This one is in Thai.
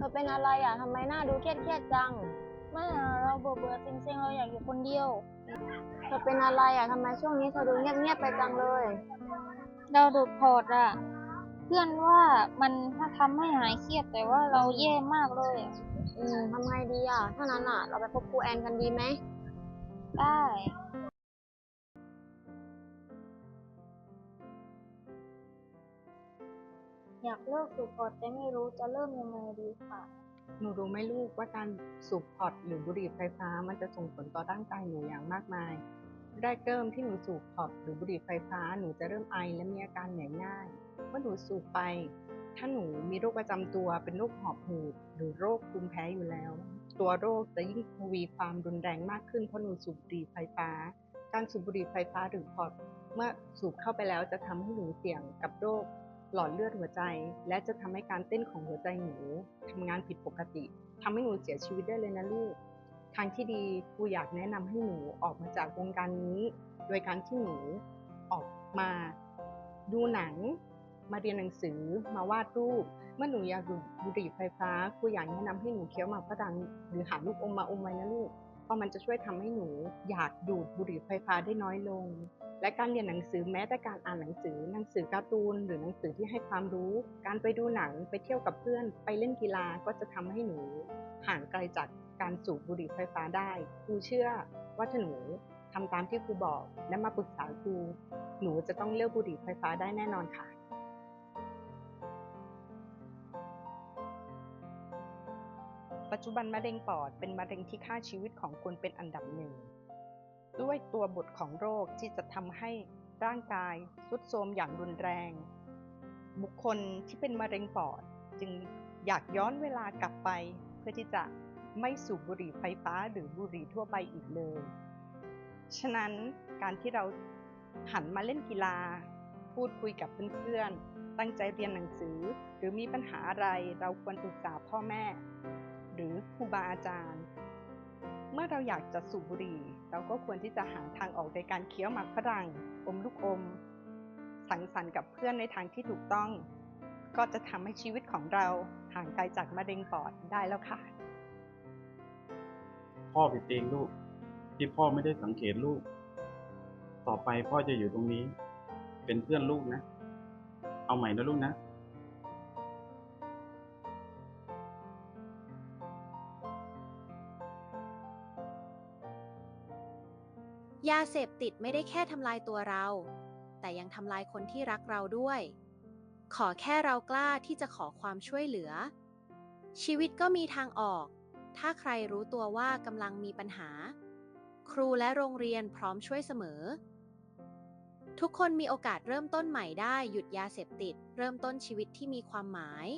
ธอเป็นอะไรอะทำไมหน้าดูเครียดเครียดๆจัง ไม่อะเราเบื่อเบื่อๆเซ็งๆเราอยากอยู่คนเดียว เธอเป็นอะไรอะทำไมช่วงนี้เธอดูเงียบเงียบๆไปจังเลย เราดูดพอร์ตอะเพื่อนว่ามันทำให้หายเครียดแต่ว่าเราแย่มากเลยอะอืมทำไงดีอะ ถ้านั้นอะ เราไปพบครูแอนกันดีไหม ได้ากเลิกสูบพอร์ตแต่ไม่รู้จะเริ่มยังไงดีค่ะ หนูรู้ไหมลูกว่าการสูบพอร์ตหรือบุหรี่ไฟฟ้ามันจะส่งผลต่อร่างกายหนูอย่างมากมายแรกเริ่มที่หนูสูบพอร์ตหรือบุหรี่ไฟฟ้าหนูจะเริ่มไอและมีอาการเหนื่อยง่ายเมื่อหนูสูบไป ถ้าหนูมีโรคประจำตัวเป็นโรคหอบหืดหรือโรคภูมิแพ้อยู่แล้ว ตัวโรคจะยิ่งทวีความรุนแรงมากขึ้นเพราะหนูสูบบุหรี่ไฟฟ้า การสูบบุหรี่ไฟฟ้าหรือพอร์ตเมื่อสูบเข้าไปแล้วจะทำให้หนูเสี่ยงกับโรค หลอดเลือดหัวใจ และจะทำให้การเต้นของหัวใจหนูทำงานผิดปกติทำให้หนูเสียชีวิตได้เลยนะลูกทางที่ดีครูอยากแนะนำให้หนูออกมาจากวงการนี้ โดยการที่หนูออกมาดูหนัง มาเรียนหนังสือมาวาดรูป เมื่อหนูอยากดูดบุหรี่ไฟฟ้าครูอยากแนะนำให้หนูเคี้ยวหมากฝรั่งหรือหาลูกอมมาอมไว้นะลูก ราะมันจะช่วยทำให้หนูอยากดูดบุหรี่ไฟฟ้าได้น้อยลง และการเรียนหนังสือแม้แต่การอ่านหนังสือ หนังสือการ์ตูน หรือหนังสือที่ให้ความรู้ การไปดูหนังไปเที่ยวกับเพื่อน ไปเล่นกีฬาก็จะทำให้หนูห่างไกลจากการสูบบุหรี่ไฟฟ้าได้ครูเชื่อว่าถ้าหนูทำตามที่ครูบอกและมาปรึกษาครูหนูจะต้องเลิกบุหรี่ไฟฟ้าได้แน่นอนค่ะ จจุบันมะเร็งปอดเป็นมะเร็งที่ฆ่าชีวิตของคนเป็นอันดับหนึ่ง ด้วยตัวบทของโรคที่จะทำให้ร่างกายทรุดโทรมอย่างรุนแรง บุคคลที่เป็นมะเร็งปอดจึงอยากย้อนเวลากลับไป เพื่อที่จะไม่สูบบุหรี่ไฟฟ้าหรือบุหรี่ทั่วไปอีกเลย ฉะนั้นการที่เราหันมาเล่นกีฬา พูดคุยกับเพื่อนๆ ตั้งใจเรียนหนังสือ หรือมีปัญหาอะไรเราควรปรึกษาพ่อแม่ หรือครูบาอาจารย์ เมื่อเราอยากจะสูบบุหรี่ เราก็ควรที่จะหาทางออกโดยการเคี้ยวหมากฝรั่งอมลูกอม สังสรรค์กับเพื่อนในทางที่ถูกต้อง ก็จะทำให้ชีวิตของเราห่างไกลจากมะเร็งปอดได้แล้วค่ะ พ่อผิดเองลูก ที่พ่อไม่ได้สังเกตลูก ต่อไปพ่อจะอยู่ตรงนี้ เป็นเพื่อนลูกนะ เอาใหม่นะลูกนะ ยาเสพติดไม่ได้แค่ทำลายตัวเรา แต่ยังทำลายคนที่รักเราด้วย ขอแค่เรากล้าที่จะขอความช่วยเหลือ ชีวิตก็มีทางออก ถ้าใครรู้ตัวว่ากำลังมีปัญหา ครูและโรงเรียนพร้อมช่วยเสมอ ทุกคนมีโอกาสเริ่มต้นใหม่ได้หยุดยาเสพติด เริ่มต้นชีวิตที่มีความหมาย